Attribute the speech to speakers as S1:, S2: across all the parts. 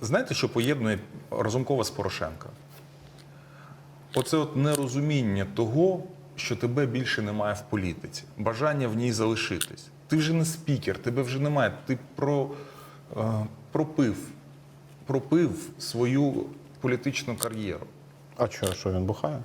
S1: знаєте, що поєднує Разумкова з Порошенка? Оце от нерозуміння того, що тебе більше немає в політиці, бажання в ній залишитись. Ти вже не спікер, тебе вже немає. Ти про, е, пропив, пропив свою політичну кар'єру.
S2: А що, що він бухає?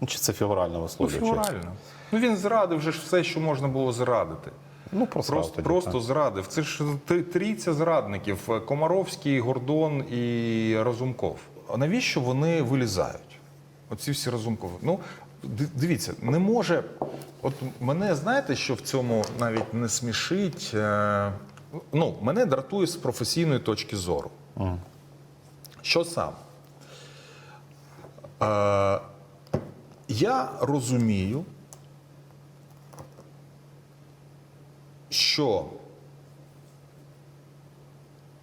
S2: Ну, Чи це фігурально
S1: Ну,
S2: висловлюючи?
S1: фігурально. Ну він зрадив вже ж все, що можна було зрадити.
S2: Ну,
S1: Просто,
S2: тоді,
S1: просто
S2: так.
S1: зрадив. Це ж трійця зрадників: Комаровський, Гордон і Разумков. А навіщо вони вилізають? Оці всі Разумкови. Ну, дивіться, не може. От мене знаєте, що в цьому навіть не смішить. Е, Ну, мене дратує з професійної точки зору. Що саме? Е, я розумію, що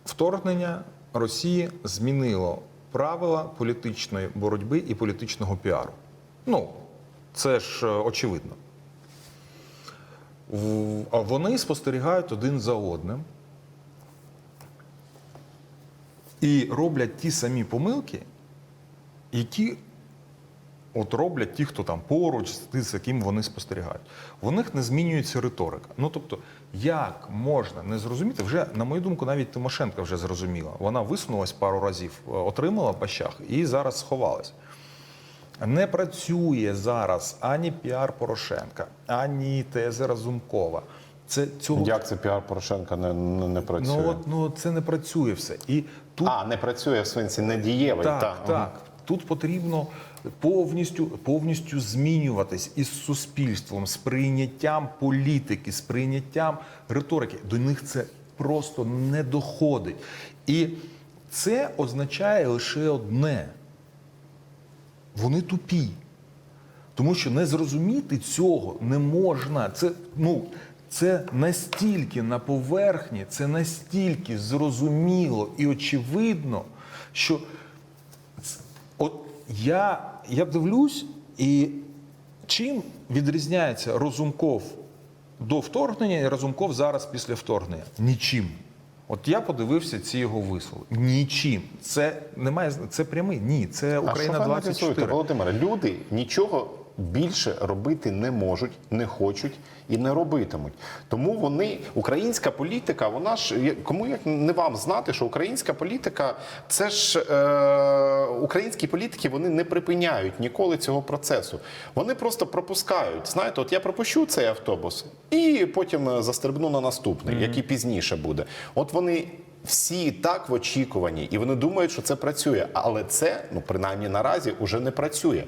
S1: вторгнення Росії змінило правила політичної боротьби і політичного піару. Ну, це ж е, очевидно. Вони спостерігають один за одним і роблять ті самі помилки, які от роблять ті, хто там поруч, з тим, за ким вони спостерігають. В них не змінюється риторика. Ну тобто, як можна не зрозуміти, вже, на мою думку, навіть Тимошенко вже зрозуміла. Вона висунулась пару разів, е, отримала по щах і зараз сховалась. Не працює зараз ані піар Порошенка, ані тези Разумкова. Це цього
S2: Як це піар Порошенка не, не, не працює?
S1: ну, от, ну це не працює все. І тут
S2: А, не працює в сенсі не дієвий.
S1: так,
S2: та.
S1: так. Тут потрібно повністю, повністю змінюватись із суспільством, з прийняттям політики, з прийняттям риторики. До них це просто не доходить. І це означає лише одне: вони тупі. Тому що не зрозуміти цього не можна. Це, ну, це настільки на поверхні, це настільки зрозуміло і очевидно, що я, я дивлюсь, і чим відрізняється Розумков до вторгнення і Розумков зараз після вторгнення? Нічим. От я подивився ці його вислови. Нічим. Це немає це прямий. Ні, це
S2: А
S1: Україна
S2: що ви
S1: 24.
S2: Володимире, люди нічого більше робити не можуть, не хочуть і не робитимуть. Тому вони, українська політика, вона ж кому як не вам знати, що українська політика, це ж е, українські політики вони не припиняють ніколи цього процесу. Вони просто пропускають. Знаєте, от я пропущу цей автобус і потім е, застрибну на наступний, який пізніше буде. От вони всі так в очікуванні, і вони думають, що це працює, але це ну принаймні наразі уже не працює.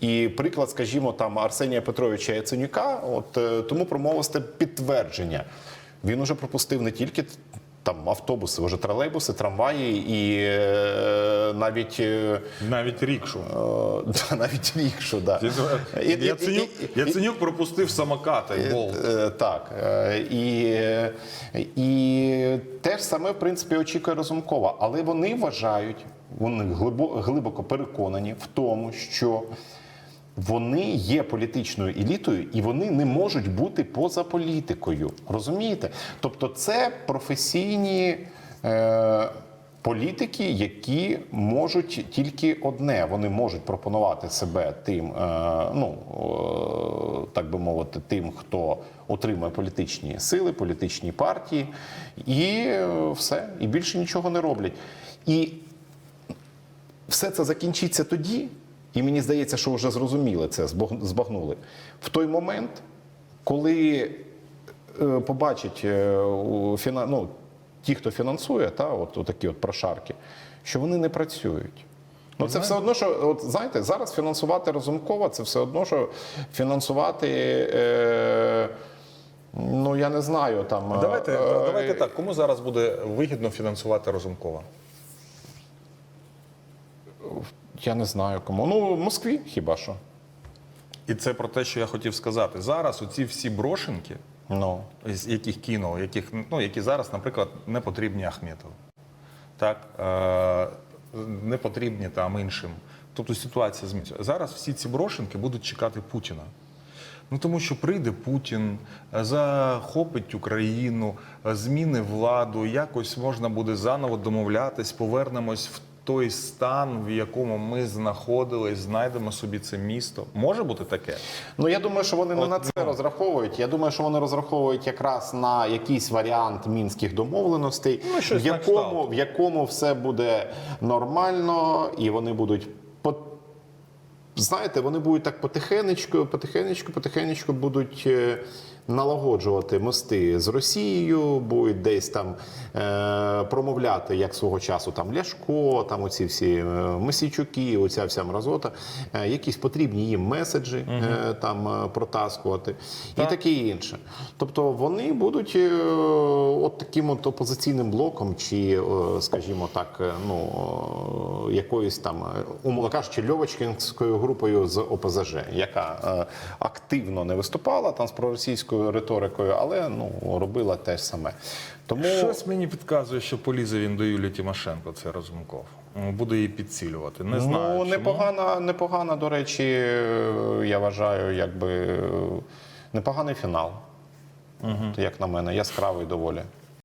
S2: І приклад, скажімо, там Арсенія Петровича Яценюка, от е, тому промовисте підтвердження. Він уже пропустив не тільки там автобуси, вже тролейбуси, трамваї і е, навіть. е,
S1: Навіть рікшу.
S2: е, да, навіть рікшу, да. І- і-
S1: Яценюк,
S2: і- і-
S1: Яценюк пропустив самоката і болт.
S2: Е, Так. е, І, і те ж саме, в принципі, очікує Разумкова. Але вони вважають, вони глибо- глибоко переконані в тому, що вони є політичною елітою і вони не можуть бути поза політикою. Розумієте? Тобто, це професійні. Е, Політики, які можуть тільки одне, вони можуть пропонувати себе тим, е, ну е, так би мовити, тим, хто отримує політичні сили, політичні партії, і е, все, і більше нічого не роблять. І все це закінчиться тоді, і мені здається, що вже зрозуміли це, збагнули. В той момент, коли е, побачать е, ну, ті, хто фінансує, та, от, такі от прошарки, що вони не працюють. Ну, це все одно, що от знаєте, зараз фінансувати Разумкова, це все одно, що фінансувати. Е... Ну, я не знаю там. е,
S1: Давайте,
S2: е,
S1: давайте так. Кому зараз буде вигідно фінансувати Разумкова?
S2: Я не знаю кому. Ну, в Москві хіба що.
S1: І це про те, що я хотів сказати. Зараз оці всі брошенки,
S2: Ну.
S1: з яких кинули, яких, ну, які зараз, наприклад, не потрібні Ахметову. Так, е, не потрібні там іншим. Тобто ситуація змінюється. Зараз всі ці брошенки будуть чекати Путіна. Ну тому що прийде Путін, е, захопить Україну, е, зміни владу, якось можна буде заново домовлятись, повернемось в той стан, в якому ми знаходились, знайдемо собі це місто. Може бути таке?
S2: Ну я думаю, що вони не на це
S1: ну.
S2: розраховують. Я думаю, що вони розраховують якраз на якийсь варіант мінських домовленостей,
S1: Ну,
S2: в якому в якому все буде нормально, і вони будуть по. Знаєте, вони будуть так потихенечку, потихенечку, потихенечку будуть е, налагоджувати мости з Росією, будуть десь там е, промовляти, як свого часу там Ляшко, там оці всі е, Месійчуки, оця вся мразота, е, якісь потрібні їм меседжі е, там е, протаскувати. І таке інше. Тобто вони будуть е, от таким от опозиційним блоком, чи, е, скажімо так, е, ну е, якоюсь там, умовно кажучи, льовочкінською групою з ОПЗЖ, яка е, активно не виступала там з проросійською риторикою, але ну робила те ж саме. Тому
S1: Щось мені підказує, що полізе він до Юлії Тимошенко, це Разумков. Ну, Буде її підцілювати. Не знаю.
S2: ну
S1: чому.
S2: непогана, непогана, до речі, я вважаю, якби непоганий фінал. Угу. Як на мене, яскравий доволі.